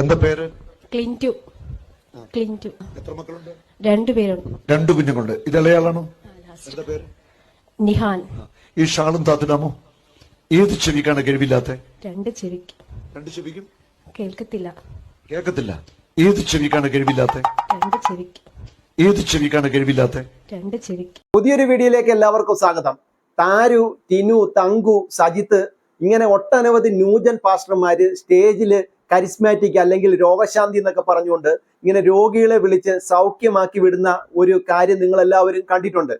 എന്താ പേര്? ക്ലിന്റു. ക്ലിന്റു. എത്ര മക്കളുണ്ട്? രണ്ടുപേരുണ്ട് രണ്ടു കുഞ്ഞുങ്ങളുണ്ട്. ഇത് ഇളയാളാണോ? എന്താ പേര്? നിഹാൻ. ഈ ഷാളും താത്തിനാമോ ഏത് ചെവിക്കാണ് കഴിവില്ലാത്ത? രണ്ട് ചെവിക്ക്. രണ്ട് ചെവിക്കും? കേൾക്കത്തില്ല. കേൾക്കത്തില്ല. ഏത് ചെവിക്കാണ് കഴിവില്ലാത്ത? രണ്ട് ചെവിക്ക്. ഏത് ചെവിക്കാണ് കഴിവില്ലാത്ത? രണ്ട് ചെവിക്ക്. പുതിയൊരു വീഡിയോയിലേക്ക് എല്ലാവർക്കും സ്വാഗതം. താരു തിനു തങ്കു സജിത്ത് ഇങ്ങനെ ഒട്ടനവധി ന്യൂജൻ പാസ്റ്റർമാര് സ്റ്റേജിൽ കരിസ്മാറ്റിക് അല്ലെങ്കിൽ രോഗശാന്തി എന്നൊക്കെ പറഞ്ഞുകൊണ്ട് ഇങ്ങനെ രോഗികളെ വിളിച്ച് സൗഖ്യമാക്കി വിടുന്ന ഒരു കാര്യം നിങ്ങൾ എല്ലാവരും കണ്ടിട്ടുണ്ട്.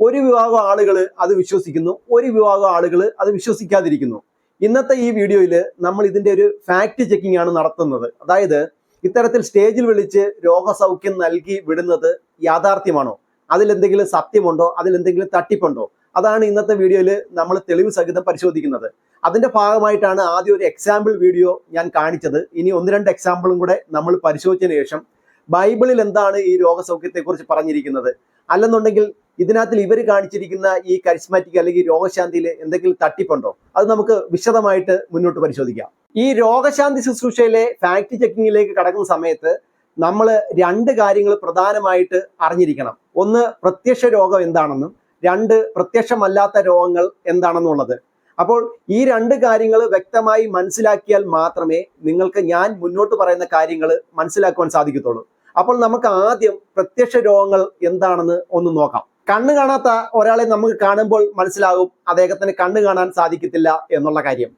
ഒരു വിഭാഗം ആളുകൾ അത് വിശ്വസിക്കുന്നു ഒരു വിഭാഗം ആളുകൾ അത് വിശ്വസിക്കാതിരിക്കുന്നു. ഇന്നത്തെ ഈ വീഡിയോയിൽ നമ്മൾ ഇതിന്റെ ഒരു ഫാക്ട് ചെക്കിംഗ് ആണ് നടത്തുന്നത്. അതായത് ഇത്തരത്തിൽ സ്റ്റേജിൽ വിളിച്ച് രോഗസൗഖ്യം നൽകി വിടുന്നത് യാഥാർത്ഥ്യമാണോ? അതിലെന്തെങ്കിലും സത്യമുണ്ടോ? അതിലെന്തെങ്കിലും തട്ടിപ്പുണ്ടോ? അതാണ് ഇന്നത്തെ വീഡിയോയിൽ നമ്മൾ തെളിവ് സഹിതം പരിശോധിക്കുന്നത്. അതിന്റെ ഭാഗമായിട്ടാണ് ആദ്യം ഒരു എക്സാമ്പിൾ വീഡിയോ ഞാൻ കാണിച്ചത്. ഇനി ഒന്ന് രണ്ട് എക്സാമ്പിളും കൂടെ നമ്മൾ പരിശോധിച്ചതിന് ശേഷം ബൈബിളിൽ എന്താണ് ഈ രോഗസൗഖ്യത്തെക്കുറിച്ച് പറഞ്ഞിരിക്കുന്നത്? അല്ലെന്നുണ്ടെങ്കിൽ ഇതിനകത്തിൽ ഇവർ കാണിച്ചിരിക്കുന്ന ഈ കരിസ്മാറ്റിക് അല്ലെങ്കിൽ രോഗശാന്തിയിൽ എന്തെങ്കിലും തട്ടിപ്പുണ്ടോ? അത് നമുക്ക് വിശദമായിട്ട് മുന്നോട്ട് പരിശോധിക്കാം. ഈ രോഗശാന്തി ശുശ്രൂഷയിലെ ഫാക്ട് ചെക്കിങ്ങിലേക്ക് കടക്കുന്ന സമയത്ത് നമ്മൾ രണ്ട് കാര്യങ്ങൾ പ്രധാനമായിട്ട് അറിഞ്ഞിരിക്കണം. ഒന്ന് പ്രത്യക്ഷ രോഗം എന്താണെന്നും രണ്ട് പ്രത്യക്ഷമല്ലാത്ത രോഗങ്ങൾ എന്താണെന്നുള്ളത്. അപ്പോൾ ഈ രണ്ട് കാര്യങ്ങൾ വ്യക്തമായി മനസ്സിലാക്കിയാൽ മാത്രമേ നിങ്ങൾക്ക് ഞാൻ മുന്നോട്ട് പറയുന്ന കാര്യങ്ങൾ മനസ്സിലാക്കുവാൻ സാധിക്കത്തുള്ളൂ. അപ്പോൾ നമുക്ക് ആദ്യം പ്രത്യക്ഷ രോഗങ്ങൾ എന്താണെന്ന് ഒന്ന് നോക്കാം. കണ്ണ് കാണാത്ത ഒരാളെ നമുക്ക് കാണുമ്പോൾ മനസ്സിലാകും അദ്ദേഹത്തിന് കണ്ണ് കാണാൻ സാധിക്കത്തില്ല എന്നുള്ള കാര്യം.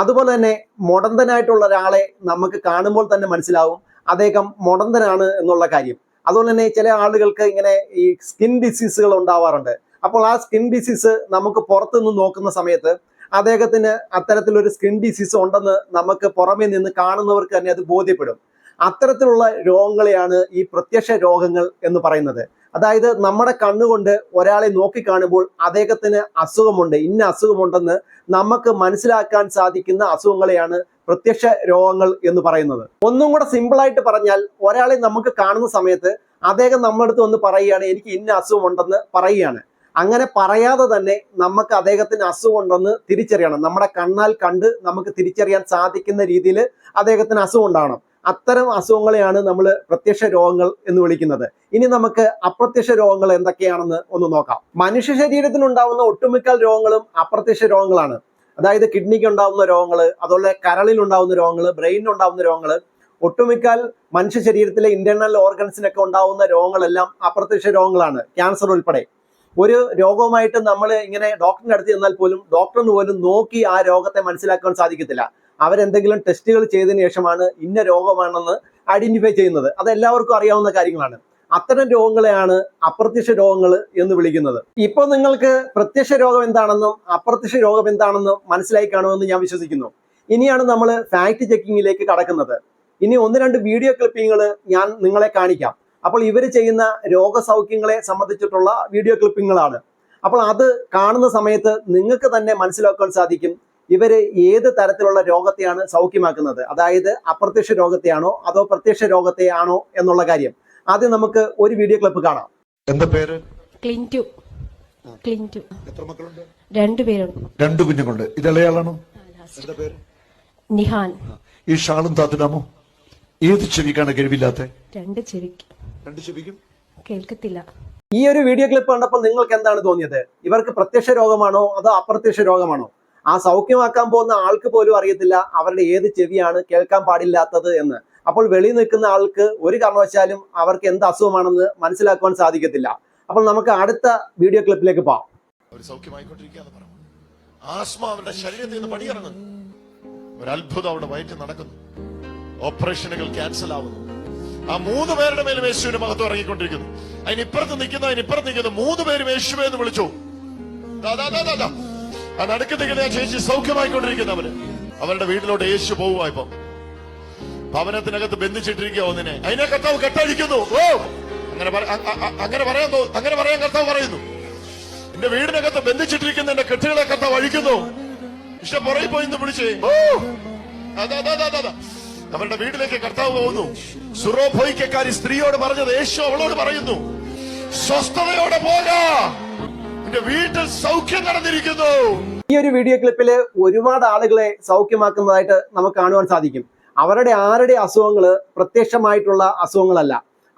അതുപോലെ തന്നെ മുടന്തനായിട്ടുള്ള ഒരാളെ നമുക്ക് കാണുമ്പോൾ തന്നെ മനസ്സിലാവും അദ്ദേഹം മുടന്തനാണ് എന്നുള്ള കാര്യം. അതുപോലെ തന്നെ ചില ആളുകൾക്ക് ഇങ്ങനെ ഈ സ്കിൻ ഡിസീസുകൾ ഉണ്ടാവാറുണ്ട്. അപ്പോൾ ആ സ്കിൻ ഡിസീസ് നമുക്ക് പുറത്തുനിന്ന് നോക്കുന്ന സമയത്ത് അദ്ദേഹത്തിന് അത്തരത്തിലൊരു സ്കിൻ ഡിസീസ് ഉണ്ടെന്ന് നമുക്ക് പുറമേ നിന്ന് കാണുന്നവർക്ക് തന്നെ അത് ബോധ്യപ്പെടും. അത്തരത്തിലുള്ള രോഗങ്ങളെയാണ് ഈ പ്രത്യക്ഷ രോഗങ്ങൾ എന്ന് പറയുന്നത്. അതായത് നമ്മുടെ കണ്ണുകൊണ്ട് ഒരാളെ നോക്കി കാണുമ്പോൾ അദ്ദേഹത്തിന് അസുഖമുണ്ട് ഇന്ന അസുഖമുണ്ടെന്ന് നമുക്ക് മനസ്സിലാക്കാൻ സാധിക്കുന്ന അസുഖങ്ങളെയാണ് പ്രത്യക്ഷ രോഗങ്ങൾ എന്ന് പറയുന്നത്. ഒന്നും കൂടെ സിമ്പിളായിട്ട് പറഞ്ഞാൽ ഒരാളെ നമുക്ക് കാണുന്ന സമയത്ത് അദ്ദേഹം നമ്മുടെ അടുത്ത് വന്ന് പറയുകയാണ് എനിക്ക് ഇന്ന അസുഖമുണ്ടെന്ന് പറയുകയാണ്. അങ്ങനെ പറയാതെ തന്നെ നമുക്ക് അദ്ദേഹത്തിന് അസുഖമുണ്ടെന്ന് തിരിച്ചറിയണം. നമ്മുടെ കണ്ണാൽ കണ്ട് നമുക്ക് തിരിച്ചറിയാൻ സാധിക്കുന്ന രീതിയിൽ അദ്ദേഹത്തിന് അസുഖമുണ്ടാണ് അത്തരം അസുഖങ്ങളെയാണ് നമ്മൾ പ്രത്യക്ഷ രോഗങ്ങൾ എന്ന് വിളിക്കുന്നത്. ഇനി നമുക്ക് അപ്രത്യക്ഷ രോഗങ്ങൾ എന്തൊക്കെയാണെന്ന് ഒന്ന് നോക്കാം. മനുഷ്യ ശരീരത്തിനുണ്ടാവുന്ന ഒട്ടുമിക്ക രോഗങ്ങളും അപ്രത്യക്ഷ രോഗങ്ങളാണ്. അതായത് കിഡ്നിക്ക് ഉണ്ടാവുന്ന രോഗങ്ങൾ അതുപോലെ കരളിൽ ഉണ്ടാവുന്ന രോഗങ്ങൾ ബ്രെയിനിൽ ഉണ്ടാവുന്ന രോഗങ്ങൾ ഒട്ടുമിക്കാൽ മനുഷ്യ ശരീരത്തിലെ ഇന്റേണൽ ഓർഗൻസിനൊക്കെ ഉണ്ടാവുന്ന രോഗങ്ങളെല്ലാം അപ്രത്യക്ഷ രോഗങ്ങളാണ്. ക്യാൻസർ ഉൾപ്പെടെ. ഒരു രോഗവുമായിട്ട് നമ്മൾ ഇങ്ങനെ ഡോക്ടറിന്റെ അടുത്ത് ചെന്നാൽ പോലും ഡോക്ടറിന് പോലും നോക്കി ആ രോഗത്തെ മനസ്സിലാക്കാൻ സാധിക്കത്തില്ല. അവരെന്തെങ്കിലും ടെസ്റ്റുകൾ ചെയ്തതിന് ശേഷമാണ് ഇന്ന രോഗമാണെന്ന് ഐഡന്റിഫൈ ചെയ്യുന്നത്. അത് എല്ലാവർക്കും അറിയാവുന്ന കാര്യങ്ങളാണ്. അത്തരം രോഗങ്ങളെയാണ് അപ്രത്യക്ഷ രോഗങ്ങൾ എന്ന് വിളിക്കുന്നത്. ഇപ്പോൾ നിങ്ങൾക്ക് പ്രത്യക്ഷ രോഗം എന്താണെന്നും അപ്രത്യക്ഷ രോഗം എന്താണെന്നും മനസ്സിലായി കാണുമെന്ന് ഞാൻ വിശ്വസിക്കുന്നു. ഇനിയാണ് നമ്മൾ ഫാക്ട് ചെക്കിങ്ങിലേക്ക് കടക്കുന്നത്. ഇനി ഒന്ന് രണ്ട് വീഡിയോ ക്ലിപ്പിങ്ങുകൾ ഞാൻ നിങ്ങളെ കാണിക്കാം. അപ്പോൾ ഇവർ ചെയ്യുന്ന രോഗസൗഖ്യങ്ങളെ സംബന്ധിച്ചിട്ടുള്ള വീഡിയോ ക്ലിപ്പിങ്ങുകളാണ് അപ്പോൾ അത് കാണുന്ന സമയത്ത് നിങ്ങൾക്ക് തന്നെ മനസ്സിലാക്കാൻ സാധിക്കും ഇവർ ഏത് തരത്തിലുള്ള രോഗത്തെയാണ് സൗഖ്യമാക്കുന്നത്. അതായത് അപ്രത്യക്ഷ രോഗത്തെയാണോ അതോ പ്രത്യക്ഷ രോഗത്തെയാണോ എന്നുള്ള കാര്യം. ആദ്യം നമുക്ക് ഒരു വീഡിയോ ക്ലിപ്പ് കാണാം. എന്താ പേര്? ക്ലിന്റു. ക്ലിന്റു. എത്ര മക്കളുണ്ട്? രണ്ടുപേരുണ്ട് രണ്ടു കുഞ്ഞുങ്ങളുണ്ട്. ഇത് ഇളയാളാണോ? എന്താ പേര്? നിഹാൻ. ഈ ഷാളും താത്തിനാമോ ഏത് ചെവിക്കാണ് കഴിവില്ലാത്ത? രണ്ട് രണ്ട് ചെവിക്കും. കേൾക്കത്തില്ല. ഈ ഒരു വീഡിയോ ക്ലിപ്പ് കണ്ടപ്പോൾ നിങ്ങൾക്ക് എന്താണ് തോന്നിയത്? ഇവർക്ക് പ്രത്യക്ഷ രോഗമാണോ അതോ അപ്രത്യക്ഷ രോഗമാണോ? ആ സൗഖ്യമാക്കാൻ പോകുന്ന ആൾക്ക് പോലും അറിയത്തില്ല അവരുടെ ഏത് ചെവിയാണ് കേൾക്കാൻ പാടില്ലാത്തത് എന്ന്. അപ്പോൾ വെളിയിൽ നിൽക്കുന്ന ആൾക്ക് ഒരു കാരണവശാലും അവർക്ക് എന്ത് അസുഖമാണെന്ന് മനസ്സിലാക്കുവാൻ സാധിക്കത്തില്ല. അപ്പോൾ നമുക്ക് അടുത്ത വീഡിയോ ക്ലിപ്പിലേക്ക് പോവാം. ആസ്മ അവരുടെ ശരീരത്തിൽ നിന്ന് പടിയിറങ്ങുന്നു. ഒരു അത്ഭുതം അവിടെ വയറ്റിൽ നടക്കുന്നു. ഓപ്പറേഷനുകൾ ക്യാൻസൽ ആവുന്നു. ആ മൂന്ന് പേരുടെ മേലും യേശുവിന്റെ മഹത്വം ഇറങ്ങിക്കൊണ്ടിരിക്കുന്നു. അതിനിപ്പുറത്ത് നിൽക്കുന്ന അതിനിപ്പുറത്ത് നിൽക്കുന്ന. മൂന്ന് പേരും യേശുവെ എന്ന് വിളിച്ചു. ആ നടുക്ക് നിൽക്കുന്ന ആ ചേച്ചി സൗഖ്യമായിക്കൊണ്ടിരിക്കുന്നവര് അവരുടെ വീട്ടിലോട്ട് യേശു പോവുക ഇപ്പം. ഭവനത്തിനകത്ത് ബന്ധിച്ചിട്ടിരിക്കുക ഒന്നിനെ. അതിനെ കർത്താവ് കെട്ടഴിക്കുന്നു. ഓ! അങ്ങനെ അങ്ങനെ പറയാൻ അങ്ങനെ പറയാൻ കർത്താവ് പറയുന്നു. എന്റെ വീടിനകത്ത് ബന്ധിച്ചിട്ടിരിക്കുന്ന എന്റെ കെട്ടുകളെ കർത്താവ് അഴിക്കുന്നു. ഇഷ്ടം പുറകിൽ പോയി വിളിച്ചേ. ഓ! അതാ അതാ, അതാ അവരുടെ വീട്ടിലേക്ക് കർത്താവ് പോകുന്നു. സുറോഭോയിക്കാരി സ്ത്രീയോട് പറഞ്ഞത് യേശു അവളോട് പറയുന്നു സ്വസ്ഥതയോടെ പോകാ എന്റെ വീട്ടിൽ സൗഖ്യം നടന്നിരിക്കുന്നു. ഈ ഒരു വീഡിയോ ക്ലിപ്പിൽ ഒരുപാട് ആളുകളെ സൗഖ്യമാക്കുന്നതായിട്ട് നമുക്ക് കാണുവാൻ സാധിക്കും. അവരുടെ ആരുടെ അസുഖങ്ങൾ പ്രത്യക്ഷമായിട്ടുള്ള അസുഖങ്ങളല്ല.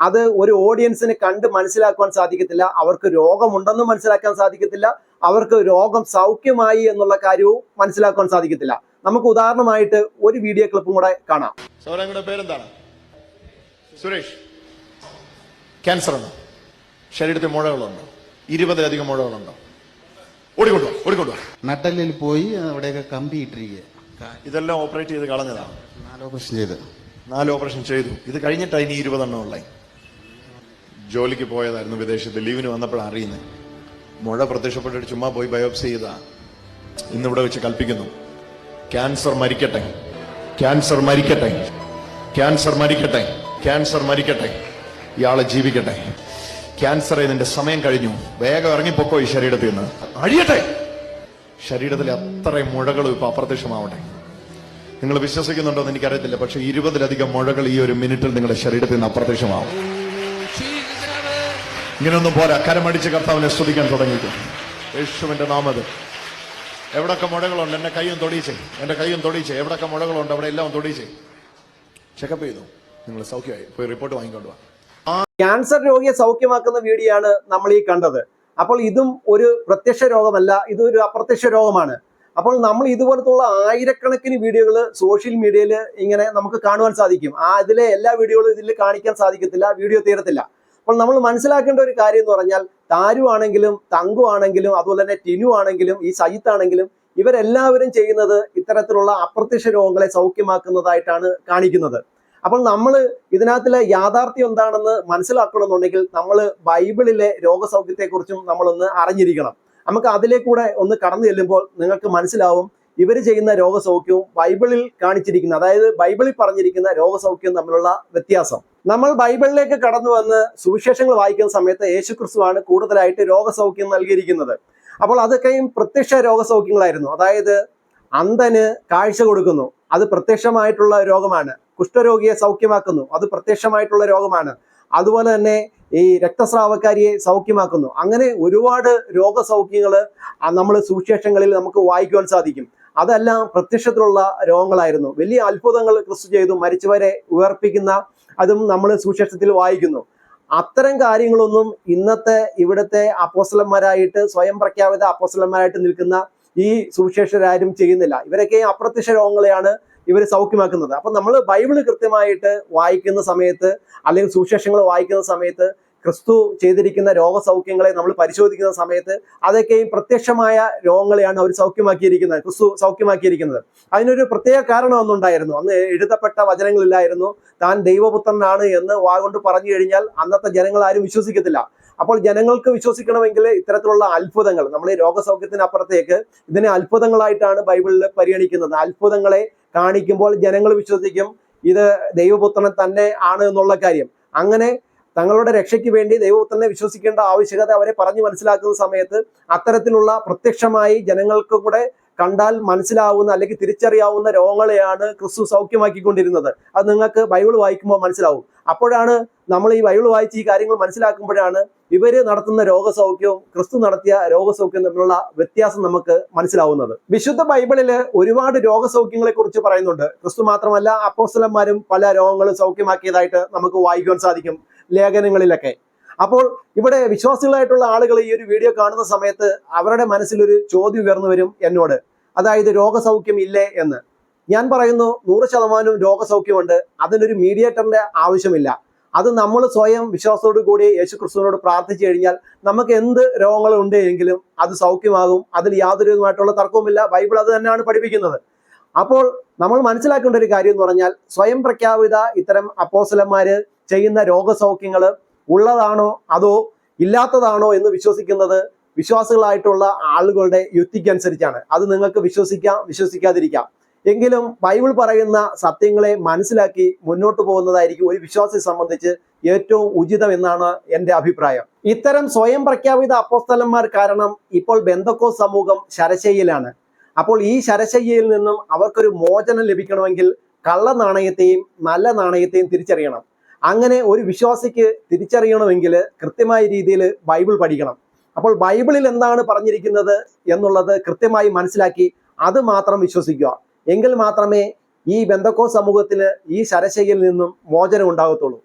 അത് ഒരു ഓഡിയൻസിന് കണ്ട് മനസ്സിലാക്കുവാൻ സാധിക്കത്തില്ല. അവർക്ക് രോഗമുണ്ടെന്നും മനസ്സിലാക്കാൻ സാധിക്കത്തില്ല. അവർക്ക് രോഗം സൗഖ്യമായി എന്നുള്ള കാര്യവും മനസ്സിലാക്കുവാൻ സാധിക്കത്തില്ല. നമുക്ക് ഉദാഹരണമായിട്ട് ഒരു വീഡിയോ ക്ലിപ്പും കൂടെ കാണാം. സൗരങ്ങളുടെ പേരെന്താണ്? സുരേഷ്. ക്യാൻസർ ഉണ്ടോ? ശരീരത്തിൽ മുഴകളുണ്ടോ? ഇരുപതിലധികം മുഴകളുണ്ടോ? ഓടിക്കൊണ്ടുവാ ഓടിക്കൊണ്ടുവാ നട്ടലിൽ പോയി അവിടെയൊക്കെ കമ്പി ഇട്ടിരിക്കുക ഇതെല്ലാം ഓപ്പറേറ്റ് ചെയ്ത് കളഞ്ഞതാണ്. നാല് ഓപ്പറേഷൻ ചെയ്ത്. നാല് ഓപ്പറേഷൻ ചെയ്തു. ഇത് കഴിഞ്ഞിട്ടാണ് ഇനി ഇരുപതെണ്ണം ഉള്ളത് ജോലിക്ക് പോയതായിരുന്നു വിദേശത്ത് ലീവിന് വന്നപ്പോഴാണ് അറിയുന്നത്. മുഴ പ്രത്യക്ഷപ്പെട്ടിട്ട് ചുമ്മാ പോയി ബയോപ്സി ചെയ്താ. ഇന്നിവിടെ വെച്ച് കൽപ്പിക്കുന്നു. ക്യാൻസർ മരിക്കട്ടെ. ക്യാൻസർ മരിക്കട്ടെ. ക്യാൻസർ മരിക്കട്ടെ. ക്യാൻസർ മരിക്കട്ടെ. ഇയാളെ ജീവിക്കട്ടെ. ക്യാൻസർ ഇതിന്റെ സമയം കഴിഞ്ഞു. വേഗം ഇറങ്ങിപ്പോക്കോ ഈ ശരീരത്തിൽ നിന്ന്. അഴിയട്ടെ. ശരീരത്തിലെ അത്രയും മുഴകളും ഇപ്പൊ അപ്രത്യക്ഷമാവട്ടെ. നിങ്ങൾ വിശ്വസിക്കുന്നുണ്ടോ എന്ന് എനിക്കറിയത്തില്ല പക്ഷെ ഇരുപതിലധികം മുഴകൾ ഈ ഒരു മിനിറ്റിൽ നിങ്ങളുടെ ശരീരത്തിൽ നിന്ന് അപ്രത്യക്ഷമാവും. ഇങ്ങനെയൊന്നും പോരാ. കരമടിച്ച് കർത്താവിനെ സ്തുതിക്കാൻ തുടങ്ങിയിട്ടുണ്ട് യേശുവിന്റെ നാമത് എവിടൊക്കെ മുഴകളുണ്ട് എന്റെ കൈയും തൊടിയിച്ചേ. എന്റെ കൈയും തൊടിയിച്ചേ. എവിടൊക്കെ മുഴകളുണ്ട് അവിടെ എല്ലാം തൊടിയിച്ചേ. ചെക്കപ്പ് ചെയ്തു. നിങ്ങൾ സൗഖ്യമായി. പോയി റിപ്പോർട്ട് വാങ്ങിക്കൊണ്ട് ക്യാൻസർ രോഗിയെ സൗഖ്യമാക്കുന്ന വീഡിയോ ആണ് നമ്മൾ ഈ കണ്ടത്. അപ്പോൾ ഇതും ഒരു പ്രത്യക്ഷ രോഗമല്ല ഇതൊരു അപ്രത്യക്ഷ രോഗമാണ്. അപ്പോൾ നമ്മൾ ഇതുപോലത്തുള്ള ആയിരക്കണക്കിന് വീഡിയോകൾ സോഷ്യൽ മീഡിയയിൽ ഇങ്ങനെ നമുക്ക് കാണുവാൻ സാധിക്കും. ആ അതിലെ എല്ലാ വീഡിയോകളും ഇതിൽ കാണിക്കാൻ സാധിക്കത്തില്ല വീഡിയോ തീരത്തില്ല. അപ്പോൾ നമ്മൾ മനസ്സിലാക്കേണ്ട ഒരു കാര്യം എന്ന് പറഞ്ഞാൽ താരു ആണെങ്കിലും തങ്കു ആണെങ്കിലും അതുപോലെ തന്നെ ടിനു ആണെങ്കിലും ഈ സജിത്ത് ആണെങ്കിലും ഇവരെല്ലാവരും ചെയ്യുന്നത് ഇത്തരത്തിലുള്ള അപ്രത്യക്ഷ രോഗങ്ങളെ സൗഖ്യമാക്കുന്നതായിട്ടാണ് കാണിക്കുന്നത്. അപ്പോൾ നമ്മൾ ഇതിനകത്തിലെ യാഥാർത്ഥ്യം എന്താണെന്ന് മനസ്സിലാക്കണമെന്നുണ്ടെങ്കിൽ നമ്മൾ ബൈബിളിലെ രോഗസൗഖ്യത്തെക്കുറിച്ചും നമ്മളൊന്ന് അറിഞ്ഞിരിക്കണം. നമുക്ക് അതിലേക്കൂടെ ഒന്ന് കടന്നു ചെല്ലുമ്പോൾ നിങ്ങൾക്ക് മനസ്സിലാവും ഇവർ ചെയ്യുന്ന രോഗസൗഖ്യവും ബൈബിളിൽ കാണിച്ചിരിക്കുന്ന അതായത് ബൈബിളിൽ പറഞ്ഞിരിക്കുന്ന രോഗസൗഖ്യവും തമ്മിലുള്ള വ്യത്യാസം. നമ്മൾ ബൈബിളിലേക്ക് കടന്നു വന്ന് സുവിശേഷങ്ങൾ വായിക്കുന്ന സമയത്ത് യേശുക്രിസ്തുവാണ് കൂടുതലായിട്ട് രോഗസൗഖ്യം നൽകിയിരിക്കുന്നത്. അപ്പോൾ അതൊക്കെയും പ്രത്യക്ഷ രോഗസൗഖ്യങ്ങളായിരുന്നു. അതായത് അന്ധന് കാഴ്ച കൊടുക്കുന്നു. അത് പ്രത്യക്ഷമായിട്ടുള്ള രോഗമാണ്. കുഷ്ഠരോഗിയെ സൗഖ്യമാക്കുന്നു. അത് പ്രത്യക്ഷമായിട്ടുള്ള രോഗമാണ്. അതുപോലെ തന്നെ ഈ രക്തസ്രാവക്കാരിയെ സൗഖ്യമാക്കുന്നു. അങ്ങനെ ഒരുപാട് രോഗസൗഖ്യങ്ങൾ നമ്മൾ സുവിശേഷങ്ങളിൽ നമുക്ക് വായിക്കുവാൻ സാധിക്കും. അതെല്ലാം പ്രത്യക്ഷത്തിലുള്ള രോഗങ്ങളായിരുന്നു. വലിയ അത്ഭുതങ്ങൾ ക്രിസ്തു ചെയ്തു മരിച്ചവരെ ഉയർപ്പിക്കുന്ന അതും നമ്മൾ സുശേഷത്തിൽ വായിക്കുന്നു. അത്തരം കാര്യങ്ങളൊന്നും ഇന്നത്തെ ഇവിടുത്തെ അപ്പോസലന്മാരായിട്ട് സ്വയം പ്രഖ്യാപിത അപ്പോസലന്മാരായിട്ട് നിൽക്കുന്ന ഈ സുവിശേഷരാരും ചെയ്യുന്നില്ല. ഇവരൊക്കെ അപ്രത്യക്ഷ രോഗങ്ങളെയാണ് ഇവർ സൗഖ്യമാക്കുന്നത്. അപ്പൊ നമ്മൾ ബൈബിൾ കൃത്യമായിട്ട് വായിക്കുന്ന സമയത്ത് അല്ലെങ്കിൽ സുവിശേഷങ്ങൾ വായിക്കുന്ന സമയത്ത് ക്രിസ്തു ചെയ്തിരിക്കുന്ന രോഗസൗഖ്യങ്ങളെ നമ്മൾ പരിശോധിക്കുന്ന സമയത്ത് അതൊക്കെയും പ്രത്യക്ഷമായ രോഗങ്ങളെയാണ് അവർ സൗഖ്യമാക്കിയിരിക്കുന്നത് ക്രിസ്തു സൗഖ്യമാക്കിയിരിക്കുന്നത്. അതിനൊരു പ്രത്യേക കാരണം ഒന്നുണ്ടായിരുന്നു അന്ന് എഴുതപ്പെട്ട വചനങ്ങളില്ലായിരുന്നു താൻ ദൈവപുത്രനാണ് എന്ന് വാഗൊണ്ട് പറഞ്ഞു കഴിഞ്ഞാൽ അന്നത്തെ ജനങ്ങൾ ആരും വിശ്വസിക്കത്തില്ല. അപ്പോൾ ജനങ്ങൾക്ക് വിശ്വസിക്കണമെങ്കിൽ ഇത്തരത്തിലുള്ള അത്ഭുതങ്ങൾ നമ്മൾ ഈ രോഗസൗഖ്യത്തിനപ്പുറത്തേക്ക് ഇതിനെ അത്ഭുതങ്ങളായിട്ടാണ് ബൈബിളിൽ പരിഗണിക്കുന്നത്. അത്ഭുതങ്ങളെ കാണിക്കുമ്പോൾ ജനങ്ങൾ വിശ്വസിക്കും ഇത് ദൈവപുത്രൻ തന്നെ ആണ് എന്നുള്ള കാര്യം. അങ്ങനെ തങ്ങളുടെ രക്ഷയ്ക്ക് വേണ്ടി ദൈവപുത്രനെ വിശ്വസിക്കേണ്ട ആവശ്യകത അവരെ പറഞ്ഞു മനസ്സിലാക്കുന്ന സമയത്ത് അത്തരത്തിലുള്ള പ്രത്യക്ഷമായി ജനങ്ങൾക്ക് കൂടെ കണ്ടാൽ മനസ്സിലാവുന്ന അല്ലെങ്കിൽ തിരിച്ചറിയാവുന്ന രോഗങ്ങളെയാണ് ക്രിസ്തു സൗഖ്യമാക്കിക്കൊണ്ടിരുന്നത്. അത് നിങ്ങൾക്ക് ബൈബിൾ വായിക്കുമ്പോൾ മനസ്സിലാവും. അപ്പോഴാണ് നമ്മൾ ഈ ബൈബിൾ വായിച്ച് ഈ കാര്യങ്ങൾ മനസ്സിലാക്കുമ്പോഴാണ് ഇവർ നടത്തുന്ന രോഗസൗഖ്യവും ക്രിസ്തു നടത്തിയ രോഗസൗഖ്യം തമ്മിലുള്ള വ്യത്യാസം നമുക്ക് മനസ്സിലാവുന്നത്. വിശുദ്ധ ബൈബിളിൽ ഒരുപാട് രോഗസൗഖ്യങ്ങളെ കുറിച്ച് പറയുന്നുണ്ട്. ക്രിസ്തു മാത്രമല്ല അപ്പോസ്തലന്മാരും പല രോഗങ്ങളും സൗഖ്യമാക്കിയതായിട്ട് നമുക്ക് വായിക്കുവാൻ സാധിക്കും. ലേഖനങ്ങളിലൊക്കെ. അപ്പോൾ ഇവിടെ വിശ്വാസികളായിട്ടുള്ള ആളുകൾ ഈ ഒരു വീഡിയോ കാണുന്ന സമയത്ത് അവരുടെ മനസ്സിലൊരു ചോദ്യം ഉയർന്നു വരും എന്നോട്. അതായത് രോഗസൗഖ്യം ഇല്ലേ എന്ന്. ഞാൻ പറയുന്നു നൂറ് ശതമാനവും രോഗസൗഖ്യമുണ്ട്. അതിനൊരു മീഡിയേറ്ററിന്റെ ആവശ്യമില്ല. അത് നമ്മൾ സ്വയം വിശ്വാസത്തോടു കൂടി യേശു ക്രിസ്തുവിനോട് പ്രാർത്ഥിച്ചു കഴിഞ്ഞാൽ നമുക്ക് എന്ത് രോഗങ്ങൾ ഉണ്ട് എങ്കിലും അത് സൗഖ്യമാകും. അതിൽ യാതൊരു വിധമായിട്ടുള്ള തർക്കവുമില്ല. ബൈബിൾ അത് തന്നെയാണ് പഠിപ്പിക്കുന്നത്. അപ്പോൾ നമ്മൾ മനസ്സിലാക്കേണ്ട ഒരു കാര്യം എന്ന് പറഞ്ഞാൽ സ്വയം പ്രഖ്യാപിത ഇത്തരം അപ്പോസലന്മാര് ചെയ്യുന്ന രോഗസൗഖ്യങ്ങൾ ഉള്ളതാണോ അതോ ഇല്ലാത്തതാണോ എന്ന് വിശ്വസിക്കുന്നത് വിശ്വാസികളായിട്ടുള്ള ആളുകളുടെ യുക്തിക്കനുസരിച്ചാണ്. അത് നിങ്ങൾക്ക് വിശ്വസിക്കാം വിശ്വസിക്കാതിരിക്കാം. എങ്കിലും ബൈബിൾ പറയുന്ന സത്യങ്ങളെ മനസ്സിലാക്കി മുന്നോട്ട് പോകുന്നതായിരിക്കും ഒരു വിശ്വാസി സംബന്ധിച്ച് ഏറ്റവും ഉചിതം എന്നാണ് എന്റെ അഭിപ്രായം. ഇത്തരം സ്വയം പ്രഖ്യാപിത അപ്പോസ്തലന്മാർ കാരണം ഇപ്പോൾ ബന്ധക്കോ സമൂഹം ശരശയ്യയിലാണ്. അപ്പോൾ ഈ ശരശയ്യയിൽ നിന്നും അവർക്കൊരു മോചനം ലഭിക്കണമെങ്കിൽ കള്ള നാണയത്തെയും നല്ല നാണയത്തെയും തിരിച്ചറിയണം. അങ്ങനെ ഒരു വിശ്വാസിക്ക് തിരിച്ചറിയണമെങ്കിൽ കൃത്യമായ രീതിയിൽ ബൈബിൾ പഠിക്കണം. അപ്പോൾ ബൈബിളിൽ എന്താണ് പറഞ്ഞിരിക്കുന്നത് എന്നുള്ളത് കൃത്യമായി മനസ്സിലാക്കി അത് മാത്രം വിശ്വസിക്കുക. എങ്കിൽ മാത്രമേ ഈ ബന്ധക്കോ സമൂഹത്തിൽ ഈ ശരശയിൽ നിന്നും മോചനം ഉണ്ടാകത്തുള്ളൂ.